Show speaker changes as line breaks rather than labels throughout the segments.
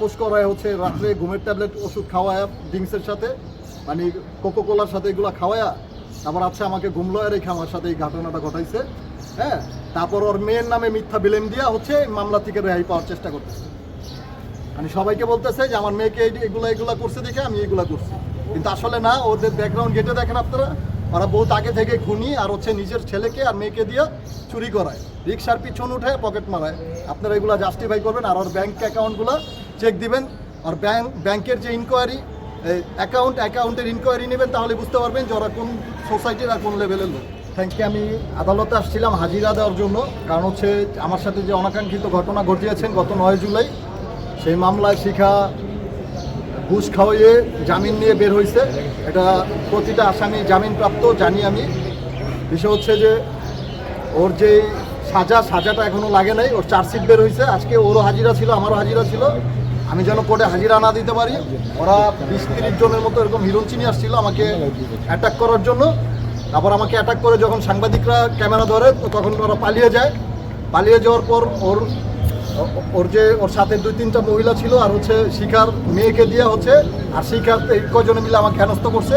আপোষ করায় হচ্ছে রাত্রে ঘুমের ট্যাবলেট, ওষুধ খাওয়ায়, ড্রিঙ্কসের সাথে মানে কোকো কোলার সাথে এগুলো খাওয়ায়া। তারপর আচ্ছা আমাকে ঘুমলো রেখে আমার সাথে এই ঘটনাটা ঘটাইছে। হ্যাঁ? তারপর ওর মেয়ের নামে মিথ্যা বিলেম দিয়া হচ্ছে মামলা থেকে রেহাই পাওয়ার চেষ্টা করতেছে। মানে সবাইকে বলতেছে যে, আমার মেয়েকে এগুলো, এগুলা করছে দেখে আমি এগুলো করছি। কিন্তু আসলে না, ওদের ব্যাকগ্রাউন্ড গেটে দেখেন আপনারা, ওরা বহুত আগে থেকে খুনি আর হচ্ছে নিজের ছেলেকে আর মেয়েকে দিয়ে চুরি করায়। রিক্সার পিছন উঠে পকেট মারায়। আপনারা এগুলা জাস্টিফাই করবেন আর ওর ব্যাংক অ্যাকাউন্টগুলো চেক দিবেন আর ব্যাংক ব্যাংকের যে ইনকোয়ারি অ্যাকাউন্ট অ্যাকাউন্টের ইনকোয়ারি নেবেন, তাহলে বুঝতে পারবেন যে ওরা কোন সোসাইটির আর কোন লেভেলের লোক। ইউ আমি আদালতে আসছিলাম হাজিরা দেওয়ার জন্য, কারণ হচ্ছে আমার সাথে যে অনাকাঙ্ক্ষিত ঘটনা ঘটিয়েছেন গত নয় জুলাই, সেই মামলায় শিখা ঘুষ খাওয়িয়ে জামিন নিয়ে বের হয়েছে এটা প্রতিটা আসামি জামিনপ্রাপ্ত, জানি আমি। বিষয় হচ্ছে যে ওর যে সাজা, সাজাটা এখনও লাগে নাই, ওর চার্জশিট বের হয়েছে আজকে ওরও হাজিরা ছিল, আমারও হাজিরা ছিল। আমি যেন কোর্টে হাজিরা না দিতে পারি, ওরা বিশ তিরিশ জনের মতো এরকম হিরোন চিনি আসছিল আমাকে অ্যাটাক করার জন্য। তারপর আমাকে অ্যাটাক করে যখন সাংবাদিকরা ক্যামেরা ধরে তখন ওরা পালিয়ে যায়। পালিয়ে যাওয়ার পর ওর ওর যে, ওর সাথে দুই তিনটা মহিলা ছিল, আর হচ্ছে শিখার মেয়েকে দিয়ে হচ্ছে, আর শিখার কজনে মিলে আমাকে হেনস্থ করছে।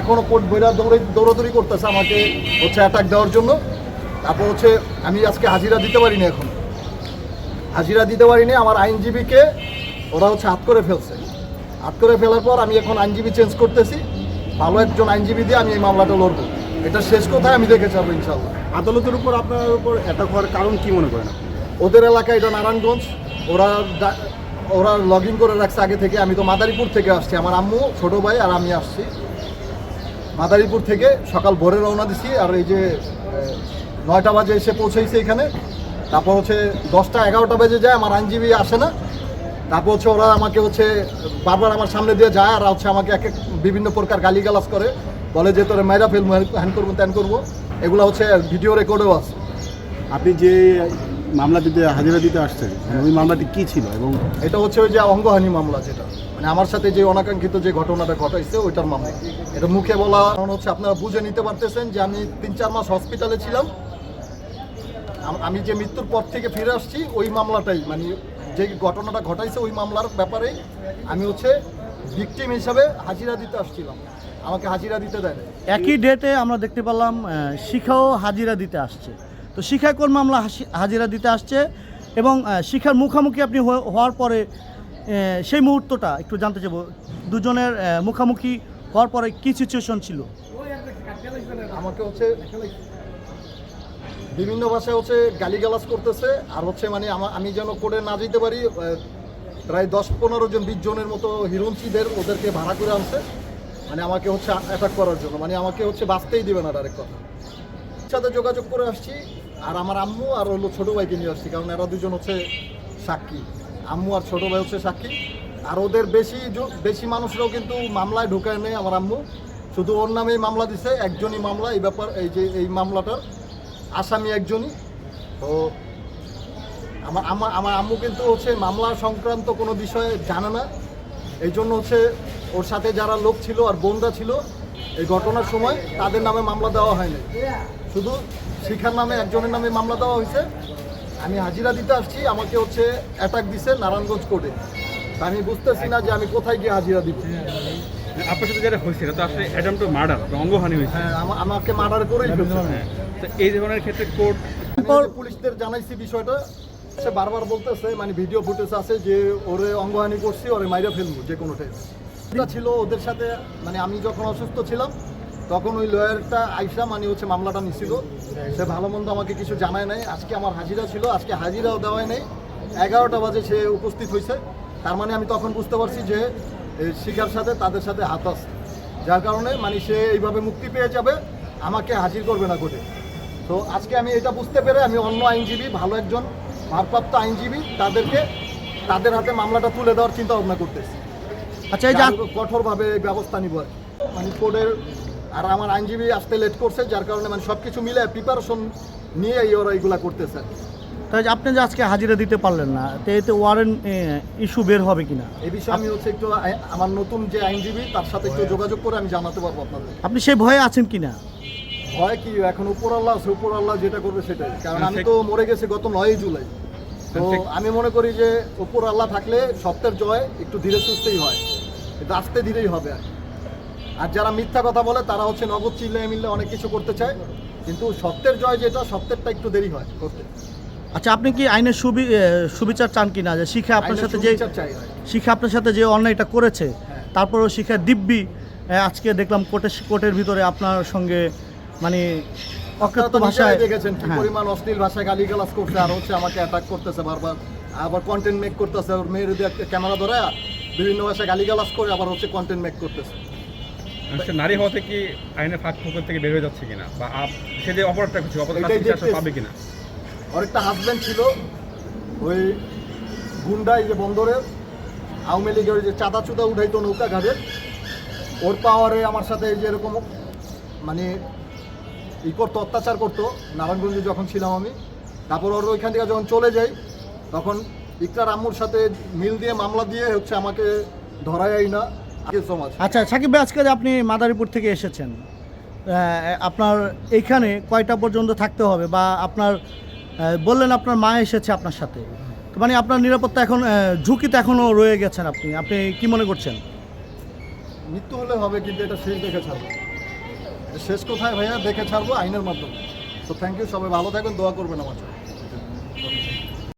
এখনও কোর্ট বইরা দৌড়ে, দৌড়াদৌড়ি করতেছে আমাকে হচ্ছে অ্যাটাক দেওয়ার জন্য। তারপর হচ্ছে আমি আজকে হাজিরা দিতে পারিনি এখন। হাজিরা দিতে পারিনি আমার আইনজীবীকে ওরা হচ্ছে হাত করে ফেলছে। হাত করে ফেলার পর আমি এখন আইনজীবী চেঞ্জ করতেছি। ভালো একজন আইনজীবী দিয়ে আমি এই মামলাটা লড়বো। এটা শেষ কোথায় আমি দেখে যাব ইনশাল্লাহ
আদালতের উপর আপনার উপর অ্যাটাক হওয়ার কারণ কি মনে করেন
ওদের এলাকা এটা নারায়ণগঞ্জ। ওরা ওরা লগ ইন করে রাখছে আগে থেকে। আমি তো মাদারীপুর থেকে আসছি। আমার আম্মু ছোট ভাই আর আমি আসছি। মাদারীপুর থেকে সকাল ভোরে রওনা দিছি। আর এই যে নয়টা বাজে এসে পৌঁছেছি এখানে। তারপর হচ্ছে দশটা এগারোটা বাজে যায়। আমার আইনজীবী আসে না। তারপর হচ্ছে ওরা আমাকে হচ্ছে বারবার আমার সামনে দিয়ে যায় আর হচ্ছে আমাকে এক এক বিভিন্ন প্রকার গালিগালাজ করে। বলে যে তোরে মাইরা ফেলব হ্যান করব ত্যান করব। এগুলো হচ্ছে ভিডিও রেকর্ডেও আছে।
আপনি যে মামলা দিতে হাজিরা দিতে আসছেন মানে ওই মামলাটি কি ছিল এবং
এটা হচ্ছে ওই যে অঙ্গহানি মামলা যেটা। মানে আমার সাথে যে অনাকাঙ্ক্ষিত যে ঘটনাটা ঘটাইছে ওইটার মামলা। এটা মুখে বলা কারণ হচ্ছে আপনারা বুঝে নিতে পারতেছেন যে আমি তিন চার মাস হসপিটালে ছিলাম। আমি যে মৃত্যুর পর থেকে ফিরে আসছি ওই মামলাটাই মানে যে ঘটনাটা ঘটাইছে ওই মামলার ব্যাপারেই আমি হচ্ছে ভিকটিম হিসাবে হাজিরা দিতে আসছিলাম। আমাকে হাজিরা দিতে দেয়
একই ডেটে আমরা দেখতে পেলাম শিখাও হাজিরা দিতে আসছে। তো শিখা কোন মামলা হাজিরা দিতে আসছে এবং শিখার মুখামুখি আপনি হওয়ার পরে সেই মুহূর্তটা একটু জানতে চাইব। দুজনের মুখামুখি হওয়ার পরে কী সিচুয়েশন ছিল?
আমাকে হচ্ছে বিভিন্ন ভাষায় হচ্ছে গালিগালাজ করতেছে, আর হচ্ছে মানে আমা- যেন করে না যেতে পারি প্রায় দশ পনেরো জন, বিশ জনের মতো হিরোঞ্চিদের ওদেরকে ভাড়া করে আনছে। মানে আমাকে হচ্ছে অ্যাটাক করার জন্য। মানে আমাকে হচ্ছে বাঁচতেই দেবে না ডাইরেক্ট কথা। সাথে যোগাযোগ করে আসছি, আর আমার আম্মু আর হলো ছোটো ভাইকে নিয়ে আসছি, কারণ এরা দুজন হচ্ছে সাক্ষী। আম্মু আর ছোটো ভাই হচ্ছে সাক্ষী। আর ওদের বেশি বেশি মানুষরাও কিন্তু মামলায় ঢুকায় নেই আমার আম্মু। শুধু ওর নামেই মামলা দিছে, একজনই মামলা, এই ব্যাপার এই যে এই মামলাটার। আসামি একজনই। তো আমার আমার আমার আম্মু কিন্তু হচ্ছে মামলা সংক্রান্ত কোনো বিষয়ে জানে না। এই জন্য হচ্ছে ওর সাথে যারা লোক ছিল আর বোনরা ছিল এই ঘটনার সময় তাদের নামে মামলা দেওয়া হয়নি। শুধু শিখার নামে একজনের নামে মামলা দেওয়া হয়েছে। আমি হাজিরা দিতে আসছি আমাকে হচ্ছে অ্যাটাক দিছে নারায়ণগঞ্জ কোর্টে তা আমি বুঝতেছি না যে আমি কোথায় গিয়ে হাজিরা দিব।
আপনার সাথে যেটা হয়েছে তো আসলে অ্যাডাম টু মার্ডার অঙ্গহানি হয়েছে।
হ্যাঁ আমা- আমাকে মার্ডার করেই ফেলছে।
এই ধরনের ক্ষেত্রে কোর্ট
পুলিশদের জানাইছি বিষয়টা। সে বারবার বলতেছে মানে ভিডিও ফুটেজ আছে যে ওরে অঙ্গহানি করছি, ওরে মাইরা ফেলব যে কোনো এটা ছিল ওদের সাথে মানে আমি যখন অসুস্থ ছিলাম, তখন ওই লয়ারটা আইসা মানে হচ্ছে মামলাটা নিছিল। সে ভালো মন্দ আমাকে কিছু জানায় নাই। আজকে আমার হাজিরা ছিল, আজকে হাজিরাও দেওয়াই নেই। এগারোটা বাজে সে উপস্থিত হয়েছে তার মানে আমি তখন বুঝতে পারছি যে শিকার সাথে তাদের সাথে হাত আছে। যার কারণে মানে সে এইভাবে মুক্তি পেয়ে যাবে, আমাকে হাজির করবে না কোর্টে। তো আজকে আমি এটা বুঝতে পেরে আমি অন্য আইনজীবী ভালো একজন ভারপ্রাপ্ত আইনজীবী তাদেরকে তাদের হাতে মামলাটা তুলে দেওয়ার চিন্তা ভাবনা করতেছি।
আচ্ছা এই যে
কঠোরভাবে ব্যবস্থা নিব আর মানে কোর্টের আর আমার আইনজীবী আসতে লেট করছে যার কারণে মানে সব কিছু মিলে প্রিপারেশন নিয়ে ওরা এইগুলা করতেছে
তাই আপনি যে আজকে হাজিরা দিতে পারলেন না তো এতে ওয়ারেন্ট ইস্যু বের হবে কিনা?
এই বিষয়ে আমি হচ্ছে একটু আমার নতুন যে আইনজীবী তার সাথে একটু যোগাযোগ করে আমি জানাতে পারব আপনাদের।
আপনি সেই ভয়ে আছেন কিনা?
ভয় কি এখন উপর আল্লাহ আছে উপর আল্লাহ যেটা করবে সেটাই। কারণ আমি তো মরে গেছি গত নয়ই জুলাই। তো আমি মনে করি যে উপর আল্লাহ থাকলে সত্যের জয় একটু ধীরে সুস্থেই হয়। কিন্তু আস্তে ধীরেই হবে আর আর যারা মিথ্যা কথা বলে তারা হচ্ছে নগদ চিল্লে মিললে অনেক কিছু করতে চায়। কিন্তু সত্যের জয় যেটা সত্যেরটা একটু দেরি হয় করতে।
আচ্ছা আপনি কি আইনের সুবি সুবিচার চান কিনা? যে শিখা আপনার সাথে যে
হয়।
শিখা আপনার সাথে যে অন্যায়টা করেছে
হ্যাঁ।
তারপরেও শিখা দিব্যি আজকে দেখলাম কোর্টের কোর্টের ভিতরে আপনার সঙ্গে মানে
আপনারা
অকৃত্য
তো
ভাষায়
দেখেছেন কি
হ্যাঁ।
পরিমাণ অশ্লীল ভাষায় গালিগালাজ করছে আর হচ্ছে আমাকে অ্যাটাক করতেছে বারবার আবার কন্টেন্ট মেক করতেছে ওর মেয়ের দিয়ে একটা ক্যামেরা ধরে বিভিন্ন ভাষায় গালিগালাজ করে আবার হচ্ছে কন্টেন্ট মেক করতেছে
সে নারী হওয়া থেকে আইনের ফাঁক ফোকর থেকে বের হয়ে যাচ্ছে কিনা বা সে যে অপরাধটা করছে অপরাধ। পাবে কিনা
ওর একটা হাজব্যান্ড ছিল ওই গুন্ডাই যে বন্দরের আওয়ামী লীগের ওই যে চাঁদা চুদা উঠাইতো নৌকা ঘাটে ওর পাওয়ারে আমার সাথে এই যে এরকম মানে ই করতো অত্যাচার করতো নারায়ণগঞ্জে যখন ছিলাম আমি। তারপর ওর ওইখান থেকে যখন চলে যাই তখন ইকরার আম্মুর সাথে মিল দিয়ে মামলা দিয়ে হচ্ছে আমাকে ধরাই না। সমাজ।
আচ্ছা সাকিব ভাই আজকে আপনি মাদারীপুর থেকে এসেছেন আপনার এইখানে কয়টা পর্যন্ত থাকতে হবে? বা আপনার বললেন আপনার মা এসেছে আপনার সাথে। মানে আপনার নিরাপত্তা এখন ঝুঁকিতে এখনও রয়ে গেছেন আপনি। আপনি কি মনে করছেন?
মৃত্যু হলে হবে কিন্তু এটা শেষ দেখে ছাড়বো। এটা শেষ কোথায় ভাইয়া, দেখে ছাড়বো আইনের মাধ্যমে। তো থ্যাংক ইউ সবাই ভালো থাকবেন, দোয়া করবেন আমার